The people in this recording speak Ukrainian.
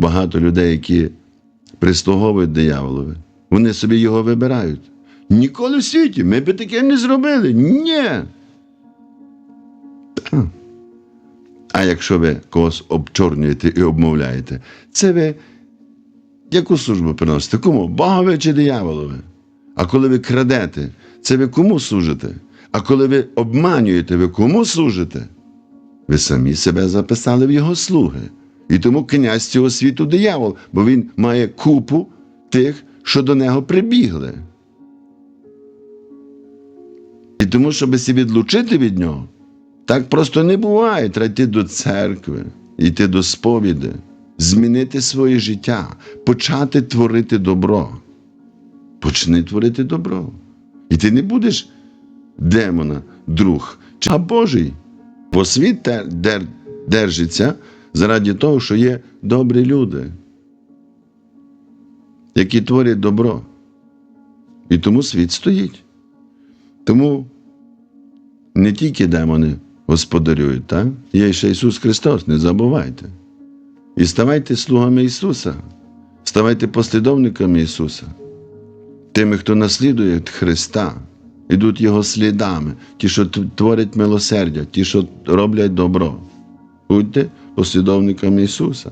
багато людей, які прислуговують дияволові, вони собі його вибирають. Ніколи в світі ми би таке не зробили. Ні. А якщо ви когось обчорнюєте і обмовляєте, це ви яку службу приносите? Кому? Богові чи дияволові? А коли ви крадете, це ви кому служите? А коли ви обманюєте, ви кому служите? Ви самі себе записали в його слуги. І тому князь цього світу диявол, бо він має купу тих, що до нього прибігли. І тому, щоб себе відлучити від нього, так просто не буває. Треба йти до церкви, йти до сповіди, змінити своє життя, почати творити добро. Почни творити добро. І ти не будеш демона, друг, а Божий. Бо світ держиться заради того, що є добрі люди, які творять добро. І тому світ стоїть. Тому не тільки демони господарюють, так? є ще Ісус Христос, не забувайте. І ставайте слугами Ісуса, ставайте послідовниками Ісуса, тими, хто наслідує Христа, ідуть Його слідами, ті, що творять милосердя, ті, що роблять добро. Будьте послідовниками Ісуса.